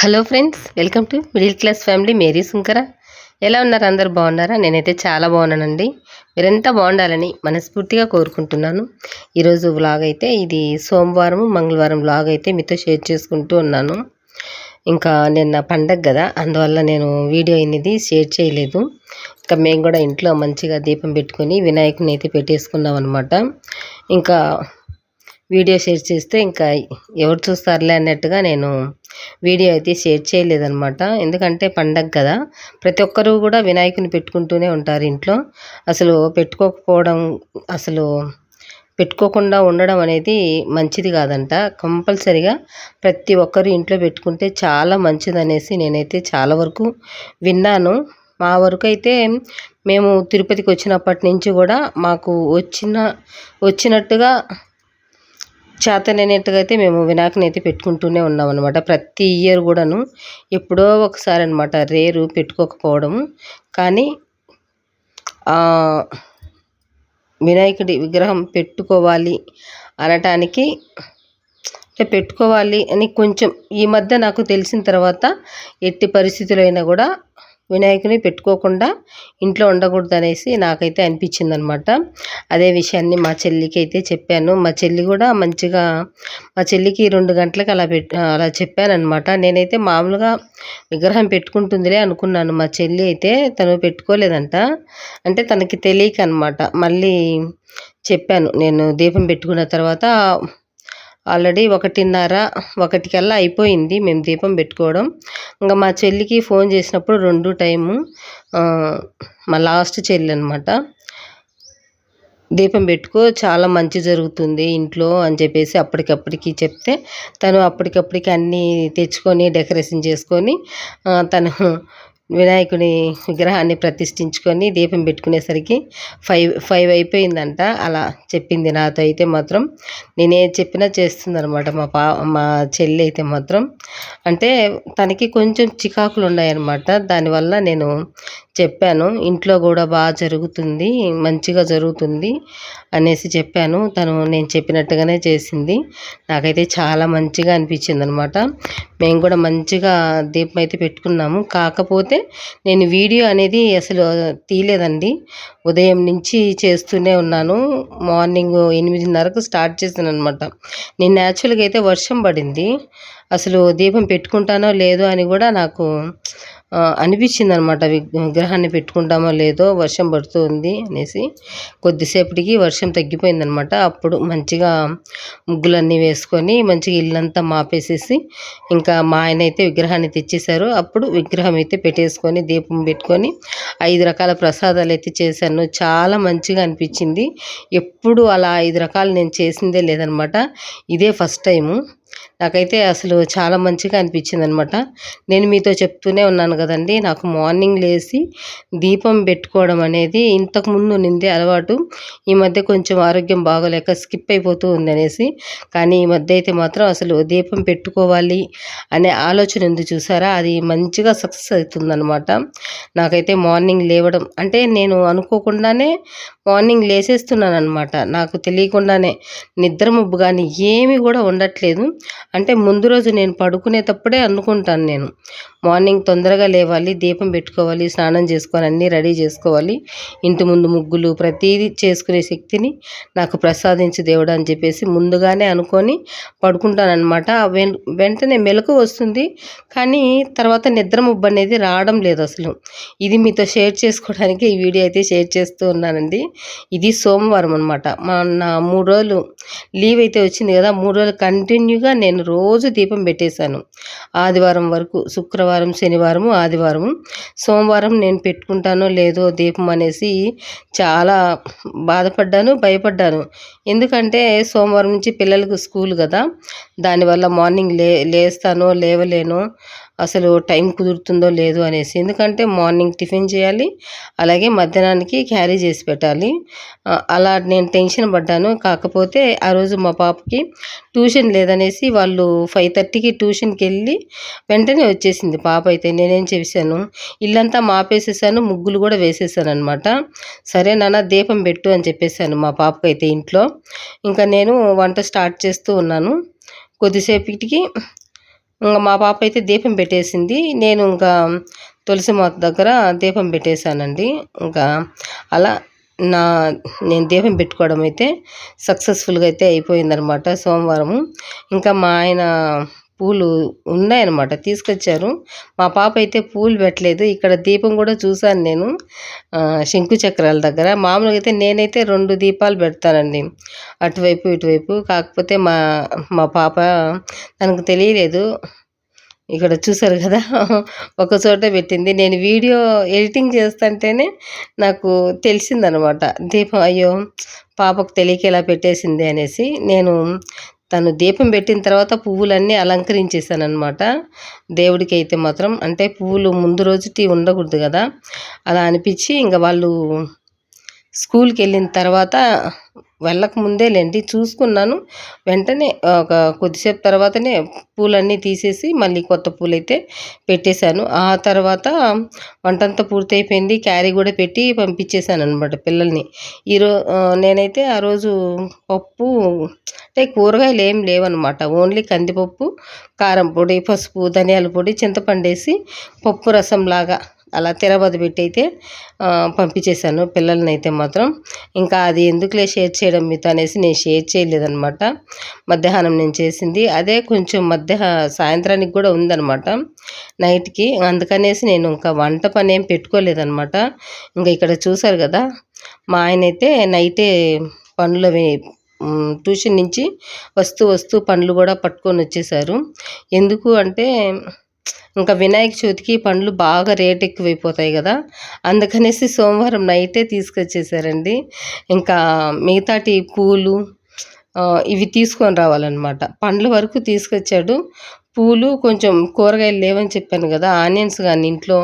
Hello friends welcome to middle class family. Mary Sunkara. ఎలా ఉన్నారు? అందరు బాగున్నారా? నేనైతే చాలా బాగున్నానండి. మీరంతా బాగుండాలని మనస్ఫూర్తిగా కోరుకుంటున్నాను. ఈరోజు వ్లాగ్ అయితే ఇది సోమవారం మంగళవారం వ్లాగ్ అయితే మీతో షేర్ చేసుకుంటూ ఉన్నాను. ఇంకా నిన్న పండగ కదా అందువల్ల నేను వీడియో అనేది షేర్ చేయలేదు. ఇంకా మేము కూడా ఇంట్లో మంచిగా దీపం పెట్టుకొని వినాయకుని అయితే పెట్టేసుకున్నాం అనమాట ఇంకా వీడియో షేర్ చేస్తే ఇంకా ఎవరు చూస్తారులే అన్నట్టుగా నేను వీడియో అయితే షేర్ చేయలేదన్నమాట. ఎందుకంటే పండగ కదా. ప్రతి ఒక్కరూ కూడా వినాయకుని పెట్టుకుంటూనే ఉంటారు ఇంట్లో. అసలు పెట్టుకోకపోవడం అసలు పెట్టుకోకుండా ఉండడం అనేది మంచిది కాదంట. కంపల్సరిగా ప్రతి ఒక్కరు ఇంట్లో పెట్టుకుంటే చాలా మంచిది అనేసి నేనైతే చాలా వరకు విన్నాను. మా వరకు అయితే మేము తిరుపతికి వచ్చినప్పటి నుంచి కూడా మాకు వచ్చిన వచ్చినట్టుగా చేతనైనట్టుగా అయితే మేము వినాయకుని అయితే పెట్టుకుంటూనే ఉన్నాం అనమాట ప్రతి ఇయర్ కూడాను ఎప్పుడో ఒకసారి అనమాట రేరు పెట్టుకోకపోవడం. కానీ వినాయకుడి విగ్రహం పెట్టుకోవాలి అనటానికి అంటే పెట్టుకోవాలి అని కొంచెం ఈ మధ్య నాకు తెలిసిన తర్వాత ఎట్టి పరిస్థితులైనా కూడా వినాయకుని పెట్టుకోకుండా ఇంట్లో ఉండకూడదు అనేసి నాకైతే అనిపించింది అనమాట అదే విషయాన్ని మా చెల్లికి అయితే చెప్పాను. మా చెల్లి కూడా మంచిగా మా చెల్లికి రెండు గంటలకు అలా పెట్ అలా చెప్పానమాట నేనైతే మామూలుగా విగ్రహం పెట్టుకుంటుందిలే అనుకున్నాను. మా చెల్లి అయితే తను పెట్టుకోలేదంట. అంటే తనకి తెలియక అనమాట మళ్ళీ చెప్పాను. నేను దీపం పెట్టుకున్న తర్వాత ఆల్రెడీ ఒకటిన్నర ఒకటికల్లా అయిపోయింది మేము దీపం పెట్టుకోవడం. ఇంకా మా చెల్లికి ఫోన్ చేసినప్పుడు రెండు టైము మా లాస్ట్ చెల్లి అనమాట దీపం పెట్టుకో చాలా మంచి జరుగుతుంది ఇంట్లో అని చెప్పేసి అప్పటికప్పటికి చెప్తే తను అప్పటికప్పటికి అన్నీ తెచ్చుకొని డెకరేషన్ చేసుకొని తను వినాయకుని విగ్రహాన్ని ప్రతిష్ఠించుకొని దీపం పెట్టుకునేసరికి ఫైవ్ ఫైవ్ అయిపోయిందంట. అలా చెప్పింది నాతో అయితే మాత్రం. నేనే చెప్పినా చేస్తుందనమాట మా పా మా చెల్లి అయితే మాత్రం. అంటే తనకి కొంచెం చికాకులు ఉన్నాయన్నమాట దానివల్ల నేను చెప్పాను ఇంట్లో కూడా బాగా జరుగుతుంది మంచిగా జరుగుతుంది అనేసి చెప్పాను. తను నేను చెప్పినట్టుగానే చేసింది. నాకైతే చాలా మంచిగా అనిపించింది అనమాట మేము కూడా మంచిగా దీపం అయితే పెట్టుకున్నాము. కాకపోతే నేను వీడియో అనేది అసలు తీయలేదండి. ఉదయం నుంచి చేస్తూనే ఉన్నాను. మార్నింగ్ ఎనిమిదిన్నరకు స్టార్ట్ చేశాను అనమాట నేను న్యాచురల్గా అయితే వర్షం పడింది. అసలు దీపం పెట్టుకుంటానో లేదో అని కూడా నాకు అనిపించింది అనమాట విగ్రహాన్ని పెట్టుకుంటామో లేదో వర్షం పడుతుంది అనేసి. కొద్దిసేపటికి వర్షం తగ్గిపోయిందనమాట. అప్పుడు మంచిగా ముగ్గులన్నీ వేసుకొని మంచిగా ఇల్లంతా మాపేసేసి ఇంకా మా ఆయన అయితే విగ్రహాన్ని తెచ్చేశారు. అప్పుడు విగ్రహం అయితే పెట్టేసుకొని దీపం పెట్టుకొని ఐదు రకాల ప్రసాదాలు అయితే చేశాను. చాలా మంచిగా అనిపించింది. ఎప్పుడు అలా ఐదు రకాలు నేను చేసిందే లేదనమాట. ఇదే ఫస్ట్ టైము. నాకైతే అసలు చాలా మంచిగా అనిపించింది అనమాట నేను మీతో చెప్తూనే ఉన్నాను కదండి నాకు మార్నింగ్ లేచి దీపం పెట్టుకోవడం అనేది ఇంతకుముందు నిందే అలవాటు ఈ మధ్య కొంచెం ఆరోగ్యం బాగోలేక స్కిప్ అయిపోతూ ఉంది అనేసి కానీ ఈ మధ్య అయితే మాత్రం అసలు దీపం పెట్టుకోవాలి అనే ఆలోచన ఉంది చూసారా? అది మంచిగా సక్సెస్ అవుతుందన్నమాట నాకైతే మార్నింగ్ లేవడం అంటే నేను అనుకోకుండానే మార్నింగ్ లేసేస్తున్నాను అనమాట నాకు తెలియకుండానే నిద్ర ముబ్బు కానీ ఏమీ కూడా ఉండట్లేదు. అంటే ముందు రోజు నేను పడుకునేటప్పుడే అనుకుంటాను నేను. మార్నింగ్ తొందరగా లేవాలి దీపం పెట్టుకోవాలి స్నానం చేసుకోవాలి అన్నీ రెడీ చేసుకోవాలి. ఇంటి ముందు ముగ్గులు ప్రతీది చేసుకునే శక్తిని నాకు ప్రసాదించి దేవుడు అని చెప్పేసి ముందుగానే అనుకొని పడుకుంటానమాట వెంటనే మెలకు వస్తుంది కానీ తర్వాత నిద్ర ముబ్బు అనేది రావడం లేదు అసలు. ఇది మీతో షేర్ చేసుకోవడానికి ఈ వీడియో అయితే షేర్ చేస్తూ ఉన్నానండి. ఇది సోమవారం అనమాట నా మూడు రోజులు లీవ్ అయితే వచ్చింది కదా మూడు రోజులు కంటిన్యూగా నేను రోజు దీపం పెట్టేశాను. ఆదివారం వరకు శుక్రవారం శనివారము ఆదివారము. సోమవారం నేను పెట్టుకుంటానో లేదో దీపం అనేసి చాలా బాధపడ్డాను భయపడ్డాను. ఎందుకంటే సోమవారం నుంచి పిల్లలకు స్కూల్ కదా. దానివల్ల మార్నింగ్ లే లేస్తానో లేవలేనో అసలు టైం కుదురుతుందో లేదో అనేసి. ఎందుకంటే మార్నింగ్ టిఫిన్ చేయాలి అలాగే మధ్యాహ్నానికి క్యారీ చేసి పెట్టాలి. అలా నేను టెన్షన్ పడ్డాను. కాకపోతే ఆ రోజు మా పాపకి ట్యూషన్ లేదనేసి వాళ్ళు ఫైవ్ థర్టీకి ట్యూషన్కి వెళ్ళి వెంటనే వచ్చేసింది. పాప అయితే నేనేం చేశాను ఇల్లంతా మాపేసేసాను ముగ్గులు కూడా వేసేసాను అనమాట సరే నాన్న దీపం పెట్టు అని చెప్పేసాను మా పాపకైతే ఇంట్లో. ఇంకా నేను వంట స్టార్ట్ చేస్తూ ఉన్నాను. కొద్దిసేపటికి ఇంకా మా పాప అయితే దీపం పెట్టేసింది. నేను ఇంకా తులసి మాత దగ్గర దీపం పెట్టేశానండి. ఇంకా అలా నా నేను దీపం పెట్టుకోవడం అయితే సక్సెస్ఫుల్గా అయితే అయిపోయిందనమాట సోమవారము. ఇంకా మా ఆయన పూలు ఉన్నాయన్నమాట తీసుకొచ్చారు. మా పాప అయితే పూలు పెట్టలేదు. ఇక్కడ దీపం కూడా చూశాను నేను ఆ, శంకు చక్రాల దగ్గర. మామూలుగా అయితే నేనైతే రెండు దీపాలు పెడతానండి. అటువైపు ఇటువైపు. కాకపోతే మా మా పాప తనకు తెలియలేదు. ఇక్కడ చూసారు కదా ఒక చోట పెట్టింది. నేను వీడియో ఎడిటింగ్ చేస్తుంటేనే నాకు తెలిసిందనమాట దీపం అయ్యో పాపకు తెలియక ఇలా పెట్టేసింది అనేసి. నేను తను దీపం పెట్టిన తర్వాత పువ్వులన్నీ అలంకరించేసాను అనమాట దేవుడికి అయితే మాత్రం అంటే పువ్వులు ముందు రోజుటి ఉండకూడదు కదా. అలా అనిపించి ఇంకా వాళ్ళు స్కూల్కి వెళ్ళిన తర్వాత వెళ్ళక ముందేలేండి చూసుకున్నాను. వెంటనే ఒక కొద్దిసేపు తర్వాతనే పూలన్నీ తీసేసి మళ్ళీ కొత్త పూలు అయితే పెట్టేశాను. ఆ తర్వాత వంటంతా పూర్తయిపోయింది. క్యారీ కూడా పెట్టి పంపించేశాను అనమాట పిల్లల్ని. ఈరో నేనైతే ఆ రోజు పప్పు అంటే కూరగాయలు ఏం లేవన్నమాట. ఓన్లీ కందిపప్పు కారం పొడి పసుపు ధనియాల పొడి చింతపండు వేసి పప్పు రసం లాగా అలా తిరబద పెట్టి అయితే పంపించేశాను పిల్లల్ని అయితే మాత్రం. ఇంకా అది ఎందుకులే షేర్ చేయడం మీతో అనేసి నేను షేర్ చేయలేదనమాట మధ్యాహ్నం నేను చేసింది. అదే కొంచెం మధ్యాహ్న సాయంత్రానికి కూడా ఉందన్నమాట. నైట్కి. అందుకనేసి నేను ఇంకా వంట పని ఏం పెట్టుకోలేదన్నమాట. ఇంకా ఇక్కడ చూసారు కదా మా ఆయన అయితే నైటే పనులు ట్యూషన్ నుంచి వస్తూ వస్తూ పండ్లు కూడా పట్టుకొని వచ్చేసారు. ఎందుకు అంటే ఇంకా వినాయక చవితికి పండ్లు బాగా రేట్ ఎక్కువైపోతాయి కదా. అందుకనేసి సోమవారం నైటే తీసుకొచ్చేసారండి. ఇంకా మిగతాటి పూలు ఇవి తీసుకొని రావాలన్నమాట. పండ్ల వరకు తీసుకొచ్చాడు. పూలు కొంచెం కూరగాయలు లేవని చెప్పాను కదా. ఆనియన్స్ కానీ ఇంట్లో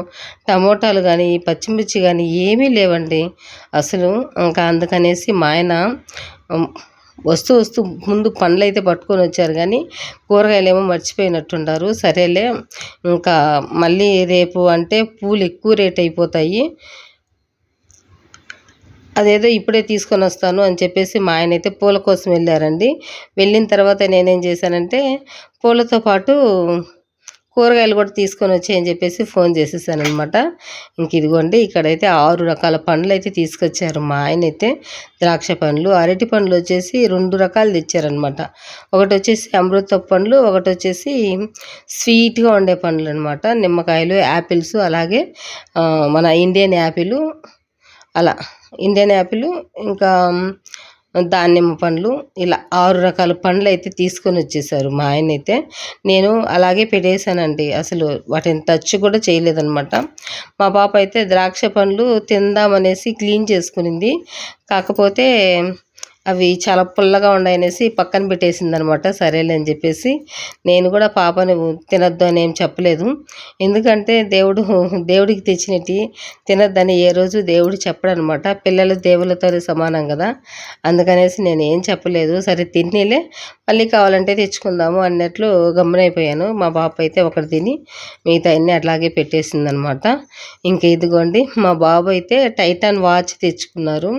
టమోటాలు కానీ పచ్చిమిర్చి కానీ ఏమీ లేవండి. అసలు ఇంకా అందుకనేసి మా ఆయన వస్తూ వస్తూ ముందు పండ్లు అయితే పట్టుకొని వచ్చారు కానీ కూరగాయలు ఏమో మర్చిపోయినట్టుండారు. సరేలే ఇంకా మళ్ళీ రేపు అంటే పూలు ఎక్కువ రేట్ అయిపోతాయి. అదేదో ఇప్పుడే తీసుకొని వస్తాను అని చెప్పేసి మా ఆయన అయితే పూల కోసం వెళ్ళారండి. వెళ్ళిన తర్వాత నేనేం చేశానంటే పూలతో పాటు కూరగాయలు కూడా తీసుకొని వచ్చాయని చెప్పేసి ఫోన్ చేసేసాను అనమాట ఇంక ఇదిగోండి ఇక్కడైతే ఆరు రకాల పండ్లు అయితే తీసుకొచ్చారు మా ఆయన అయితే ద్రాక్ష పండ్లు అరటి పండ్లు వచ్చేసి రెండు రకాలు తెచ్చారనమాట ఒకటి వచ్చేసి అమృత పండ్లు ఒకటి వచ్చేసి స్వీట్గా ఉండే పండ్లు అనమాట నిమ్మకాయలు యాపిల్స్ అలాగే మన ఇండియన్ యాపిల్ అలా ఇండియన్ యాపిల్ ఇంకా దానిమ్మ పండ్లు ఇలా ఆరు రకాల పండ్లు అయితే తీసుకొని వచ్చేసారు మా ఆయన అయితే నేను అలాగే పెట్టేశానండి. అసలు వాటిని టచ్ కూడా చేయలేదన్నమాట. మా పాప అయితే ద్రాక్ష పండ్లు తిందామనేసి క్లీన్ చేసుకునింది. కాకపోతే అవి చాలా పుల్లగా ఉన్నాయనేసి పక్కన పెట్టేసింది అనమాట సరేలే అని చెప్పేసి నేను కూడా పాపని తినొద్దు అని ఏం చెప్పలేదు. ఎందుకంటే దేవుడు దేవుడికి తెచ్చినట్టు తినొద్దని ఏ రోజు దేవుడు చెప్పడనమాట. పిల్లలు దేవులతో సమానం కదా. అందుకనేసి నేను ఏం చెప్పలేదు. సరే తినేలే మళ్ళీ కావాలంటే తెచ్చుకుందాము అన్నట్లు గమ్మునైపోయాను. మా పాప అయితే ఒకటి తిని మిగతా అన్నీ అట్లాగే పెట్టేసింది అనమాట ఇంక ఇదిగోండి మా బాబు అయితే టైటాన్ వాచ్ తెచ్చుకున్నారు.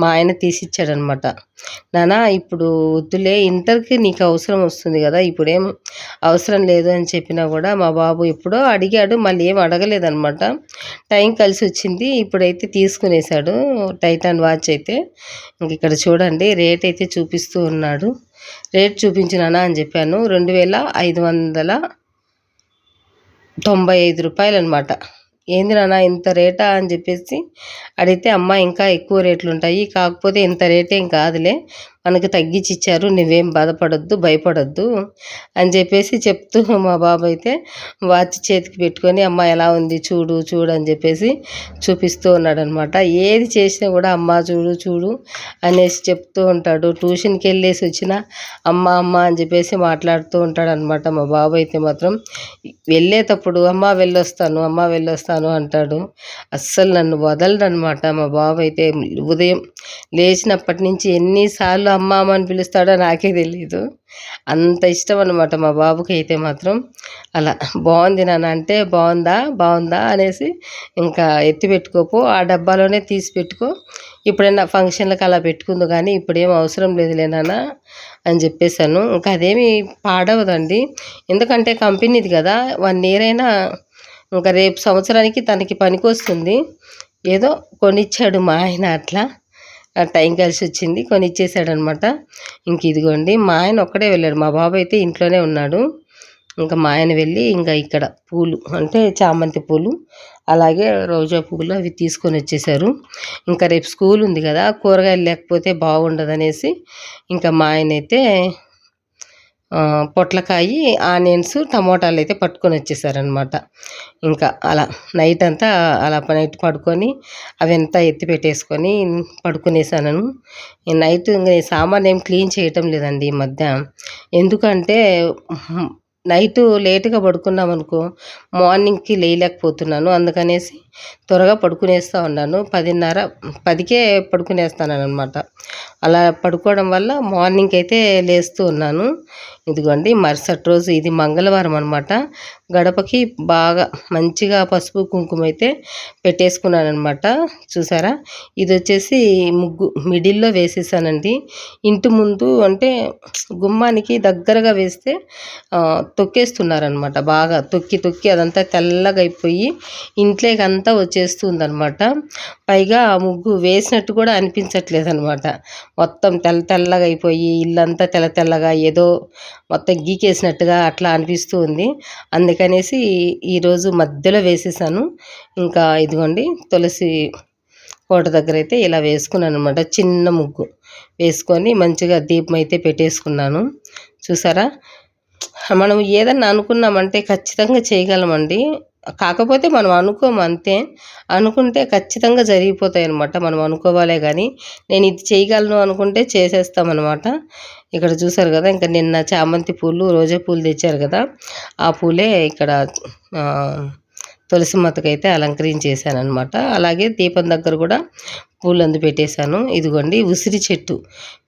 మా ఆయన తీసిచ్చాడనమాట. నానా ఇప్పుడు వద్దులే ఇంటర్కి నీకు అవసరం వస్తుంది కదా ఇప్పుడేం అవసరం లేదు అని చెప్పినా కూడా మా బాబు ఎప్పుడో అడిగాడు మళ్ళీ ఏం అడగలేదనమాట. టైం కలిసి వచ్చింది ఇప్పుడైతే తీసుకునేసాడు టైటాన్ వాచ్ అయితే. ఇంక ఇక్కడ చూడండి రేట్ అయితే చూపిస్తూ ఉన్నాడు. రేట్ చూపించినానా అని చెప్పాను రెండు వేల ఐదు వందల తొంభై ఐదు రూపాయలు అనమాట ఏంది నాన్న ఇంత రేటా అని చెప్పేసి అడిగితే అమ్మ ఇంకా ఎక్కువ రేట్లు ఉంటాయి. కాకపోతే ఇంత రేటేం కాదులే. మనకు తగ్గించి ఇచ్చారు నువ్వేం బాధపడొద్దు భయపడొద్దు అని చెప్పేసి చెప్తూ మా బాబు అయితే వాచ్ చేతికి పెట్టుకొని అమ్మ ఎలా ఉంది? చూడు చూడు అని చెప్పేసి చూపిస్తూ ఉన్నాడు అనమాట ఏది చేసినా కూడా అమ్మ చూడు చూడు అనేసి చెప్తూ ఉంటాడు. ట్యూషన్కి వెళ్ళేసి వచ్చిన అమ్మ అమ్మ అని చెప్పేసి మాట్లాడుతూ ఉంటాడు అనమాట మా బాబు అయితే మాత్రం వెళ్ళేటప్పుడు అమ్మ వెళ్ళొస్తాను అమ్మ వెళ్ళొస్తాను అంటాడు. అస్సలు నన్ను వదలడు అనమాట మా బాబు అయితే ఉదయం లేచినప్పటి నుంచి ఎన్నిసార్లు అమ్మ అని పిలుస్తాడో నాకే తెలియదు అంత ఇష్టం అనమాట మా బాబుకి అయితే మాత్రం. అలా బాగుంది నాన్న అంటే బాగుందా బాగుందా అనేసి ఇంకా ఎత్తి పెట్టుకోపో ఆ డబ్బాలోనే తీసి పెట్టుకో. ఇప్పుడైనా ఫంక్షన్లకు అలా పెట్టుకుందు కానీ ఇప్పుడేం అవసరం లేదులే నాన్న అని చెప్పేసాను ఇంకా అదేమి పాడవదండి. ఎందుకంటే కంపెనీది కదా వన్ ఇయర్ అయినా ఇంకా రేపు సంవత్సరానికి తనకి పనికొస్తుంది. ఏదో కొనిచ్చాడు మా ఆయన అట్లా. టైం కలిసి వచ్చింది కొనిచ్చేసాడు అనమాట ఇంక ఇదిగోండి మా ఆయన ఒక్కడే వెళ్ళాడు. మా బాబు అయితే ఇంట్లోనే ఉన్నాడు. ఇంకా మా ఆయన వెళ్ళి ఇంకా ఇక్కడ పూలు అంటే చామంతి పూలు అలాగే రోజా పువ్వులు అవి తీసుకొని వచ్చేసారు. ఇంకా రేపు స్కూల్ ఉంది కదా కూరగాయలు లేకపోతే బాగుండదు అనేసి ఇంకా మా ఆయన అయితే పొట్లకాయి ఆనియన్స్ టమోటాలు అయితే పట్టుకొని వచ్చేసారనమాట ఇంకా అలా నైట్ అంతా అలా నైట్ పడుకొని అవంతా ఎత్తి పెట్టేసుకొని పడుకునేసాను నైట్ ఇంకా సామాన్ ఏం క్లీన్ చేయటం లేదండి ఈ మధ్య. ఎందుకంటే నైట్ లేట్గా పడుకున్నాం అనుకో మార్నింగ్కి లేయలేకపోతున్నాను. అందుకనేసి త్వరగా పడుకునేస్తూ ఉన్నాను. పదిన్నర పదికే పడుకునేస్తాను అనమాట అలా పడుకోవడం వల్ల మార్నింగ్ అయితే లేస్తూ ఉన్నాను. ఇదిగోండి మరుసటి రోజు ఇది మంగళవారం అనమాట గడపకి బాగా మంచిగా పసుపు కుంకుమ అయితే పెట్టేసుకున్నాను అనమాట చూసారా? ఇది వచ్చేసి ముగ్గు మిడిల్లో వేసేసానండి. ఇంటి ముందు అంటే గుమ్మానికి దగ్గరగా వేస్తే తొక్కేస్తున్నారనమాట బాగా. తొక్కి తొక్కి అదంతా తెల్లగా అయిపోయి ఇంట్లోకి అంతా వచ్చేస్తుంది అనమాట పైగా ఆ ముగ్గు వేసినట్టు కూడా అనిపించట్లేదు అనమాట మొత్తం తెల్ల తెల్లగా అయిపోయి ఇల్లంతా తెల్ల తెల్లగా ఏదో మొత్తం గీకేసినట్టుగా అట్లా అనిపిస్తూ ఉంది. అందుకనేసి ఈరోజు మధ్యలో వేసేసాను. ఇంకా ఇదిగోండి తులసి కోట దగ్గర అయితే ఇలా వేసుకున్నాను అనమాట చిన్న ముగ్గు వేసుకొని మంచిగా దీపం అయితే పెట్టేసుకున్నాను. చూసారా? మనం ఏదన్నా అనుకున్నామంటే ఖచ్చితంగా చేయగలమండి. కాకపోతే మనం అనుకోము అంతే. అనుకుంటే ఖచ్చితంగా జరిగిపోతాయి అనమాట మనం అనుకోవాలే కానీ నేను ఇది చేయగలను అనుకుంటే చేసేస్తామన్నమాట. ఇక్కడ చూసారు కదా ఇంకా నిన్న చామంతి పూలు రోజా పూలు తెచ్చారు కదా. ఆ పూలే ఇక్కడ తులసి మాతకైతే అలంకరించేసాను అనమాట అలాగే దీపం దగ్గర కూడా పూలు అందు పెట్టేశాను ఇదిగోండి ఉసిరి చెట్టు.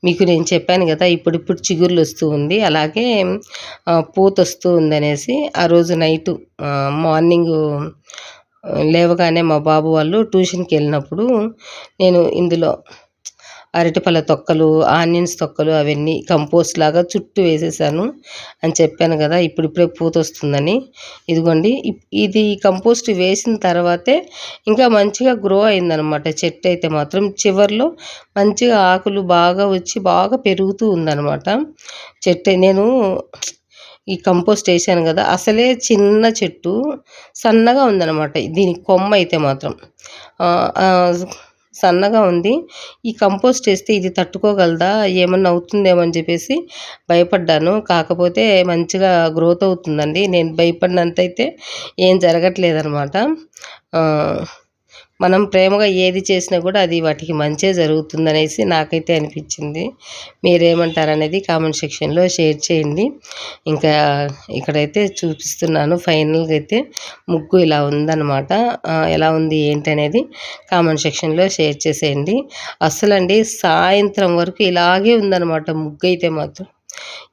మీకు నేను చెప్పాను కదా ఇప్పుడిప్పుడు చిగుర్లు వస్తూ ఉంది. అలాగే పూత వస్తూ ఉందనేసి ఆ రోజు నైటు మార్నింగ్ లేవగానే మా బాబు వాళ్ళు ట్యూషన్కి వెళ్ళినప్పుడు నేను ఇందులో అరటిపళ్ళ తొక్కలు ఆనియన్స్ తొక్కలు అవన్నీ కంపోస్ట్ లాగా చుట్టూ వేసేసాను అని చెప్పాను కదా ఇప్పుడిప్పుడే పూత వస్తుందని. ఇదిగోండి ఇది కంపోస్ట్ వేసిన తర్వాతే ఇంకా మంచిగా గ్రో అయిందనమాట చెట్టు అయితే మాత్రం చివర్లో మంచిగా ఆకులు బాగా వచ్చి బాగా పెరుగుతూ ఉందన్నమాట. చెట్టు నేను ఈ కంపోస్ట్ వేసాను కదా అసలే చిన్న చెట్టు సన్నగా ఉందన్నమాట. దీనికి కొమ్మ అయితే మాత్రం. సన్నగా ఉంది. ఈ కంపోస్ట్ వేస్తే ఇది తట్టుకోగలదా? ఏమన్నా అవుతుందేమో అని చెప్పేసి భయపడ్డాను. కాకపోతే మంచిగా గ్రోత్ అవుతుందండి. నేను భయపడినంత అయితే ఏం జరగట్లేదనమాట. మనం ప్రేమగా ఏది చేసినా కూడా అది వాటికి మంచే జరుగుతుందనేసి నాకైతే అనిపించింది. మీరేమంటారు అనేది కామెంట్ సెక్షన్లో షేర్ చేయండి. ఇంకా ఇక్కడైతే చూపిస్తున్నాను ఫైనల్గా అయితే ముగ్గు ఇలా ఉందన్నమాట. ఎలా ఉంది ఏంటి అనేది కామెంట్ సెక్షన్లో షేర్ చేసేయండి. అసలండి సాయంత్రం వరకు ఇలాగే ఉందన్నమాట ముగ్గు అయితే మాత్రం.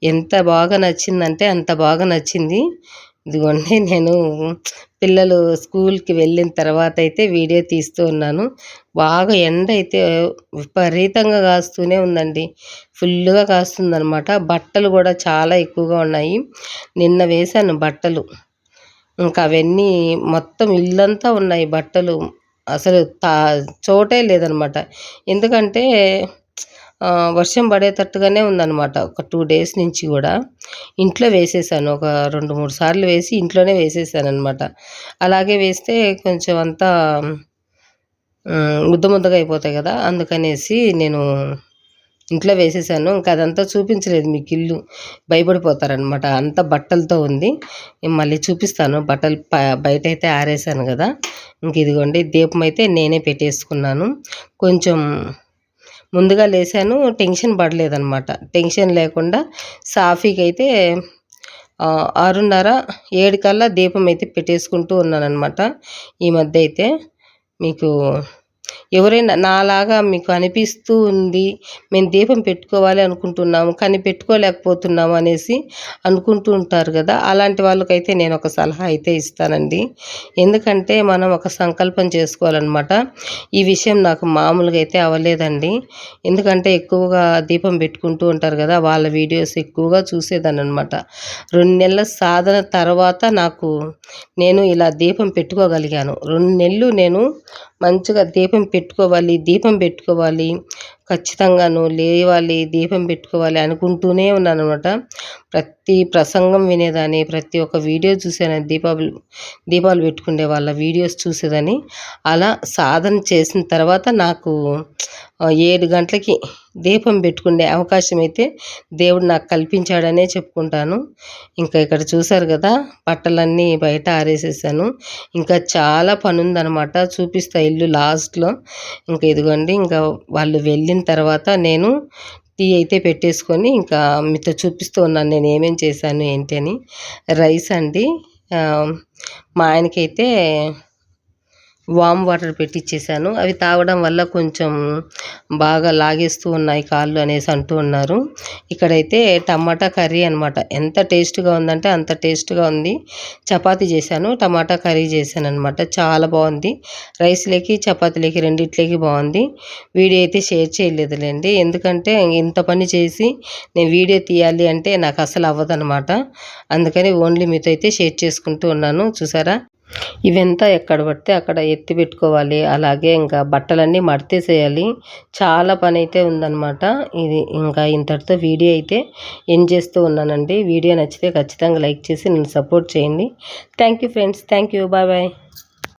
ఎంత బాగా నచ్చిందంటే అంత బాగా నచ్చింది. ఇదిగోండి నేను పిల్లలు స్కూల్కి వెళ్ళిన తర్వాత అయితే వీడియో తీస్తూ ఉన్నాను. బాగా ఎండ అయితే విపరీతంగా కాస్తూనే ఉందండి. ఫుల్గా కాస్తుందనమాట బట్టలు కూడా చాలా ఎక్కువగా ఉన్నాయి. నిన్న వేశాను బట్టలు. ఇంకా అవన్నీ మొత్తం ఇల్లంతా ఉన్నాయి బట్టలు. అసలు తా చోటే లేదనమాట ఎందుకంటే వర్షం పడేటట్టుగానే ఉందన్నమాట. ఒక టూ డేస్ నుంచి కూడా. ఇంట్లో వేసేసాను. ఒక రెండు మూడు సార్లు వేసి ఇంట్లోనే వేసేసాను అనమాట అలాగే వేస్తే కొంచెం అంతా ముద్ద ముద్దగా అయిపోతాయి కదా. అందుకనేసి నేను ఇంట్లో వేసేసాను. ఇంకా అదంతా చూపించలేదు మీకు ఇల్లు. భయపడిపోతారనమాట అంత బట్టలతో ఉంది. మళ్ళీ చూపిస్తాను. బట్టలు బయట అయితే ఆరేసాను కదా. ఇంక ఇదిగోండి దీపం అయితే నేనే పెట్టేసుకున్నాను. కొంచెం ముందుగా లేసాను టెన్షన్ పడలేదనమాట టెన్షన్ లేకుండా సాఫీకి అయితే ఆరున్నర ఏడు కల్లా దీపం అయితే పెట్టేసుకుంటూ ఉన్నానన్నమాట. ఈ మధ్య అయితే మీకు ఎవరైనా నాలాగా మీకు అనిపిస్తూ ఉంది మేము దీపం పెట్టుకోవాలి అనుకుంటున్నాము కానీ పెట్టుకోలేకపోతున్నాము అనేసి అనుకుంటూ ఉంటారు కదా అలాంటి వాళ్ళకైతే నేను ఒక సలహా అయితే ఇస్తానండి. ఎందుకంటే మనం ఒక సంకల్పం చేసుకోవాలన్నమాట. ఈ విషయం నాకు మామూలుగా అయితే అవ్వలేదండి. ఎందుకంటే ఎక్కువగా దీపం పెట్టుకుంటూ ఉంటారు కదా వాళ్ళ వీడియోస్ ఎక్కువగా చూసేదాన్ని అనమాట రెండు నెలల సాధన తర్వాత నాకు నేను ఇలా దీపం పెట్టుకోగలిగాను. రెండు నెలలు నేను మంచిగా దీపం పెట్టుకోవాలి దీపం పెట్టుకోవాలి. ఖచ్చితంగాను లేవాలి దీపం పెట్టుకోవాలి అనుకుంటూనే ఉన్నాను అనమాట ప్రతి ప్రసంగం వినేదాన్ని ప్రతి ఒక్క వీడియో చూసేదాన్ని దీపావళి దీపాలు పెట్టుకునే వాళ్ళ వీడియోస్ చూసేదాన్ని. అలా సాధన చేసిన తర్వాత నాకు ఏడు గంటలకి దీపం పెట్టుకునే అవకాశం అయితే దేవుడు నాకు కల్పించాడనే చెప్పుకుంటాను. ఇంకా ఇక్కడ చూసారు కదా బట్టలన్నీ బయట ఆరేసేసాను. ఇంకా చాలా పని ఉందనమాట చూపిస్తా ఇల్లు లాస్ట్లో. ఇంకా ఇదిగోండి ఇంకా వాళ్ళు వెళ్ళిన తర్వాత నేను టీ అయితే పెట్టేసుకొని ఇంకా మీతో చూపిస్తూ ఉన్నాను నేను ఏమేం చేశాను ఏంటి అని. రైస్ అండి మా ఆయనకైతే వామ్ వాటర్ పెట్టించేసాను అవి తాగడం వల్ల కొంచెం బాగా లాగేస్తూ ఉన్నాయి కాళ్ళు అనేసి అంటూ ఉన్నారు. ఇక్కడైతే టమాటా కర్రీ అనమాట ఎంత టేస్ట్గా ఉందంటే అంత టేస్ట్గా ఉంది. చపాతి చేశాను టమాటా కర్రీ చేశాను అనమాట చాలా బాగుంది. రైస్లోకి చపాతీలోకి రెండిట్లకి బాగుంది. వీడియో అయితే షేర్ చేయలేదులేండి. ఎందుకంటే ఇంత పని చేసి నేను వీడియో తీయాలి అంటే నాకు అసలు అవ్వదనమాట అందుకని ఓన్లీ మీతో అయితే షేర్ చేసుకుంటూ ఉన్నాను. చూసారా? ఇవంతా ఎక్కడ పడితే అక్కడ ఎత్తి పెట్టుకోవాలి. అలాగే ఇంకా బట్టలన్నీ మడతేసేయాలి. చాలా పని అయితే ఉందన్నమాట. ఇది ఇంకా ఇంతటితో వీడియో అయితే ఎండ్ చేస్తూ ఉన్నానండి. వీడియో నచ్చితే ఖచ్చితంగా లైక్ చేసి నన్ను సపోర్ట్ చేయండి. Thank you friends. Thank you bye bye.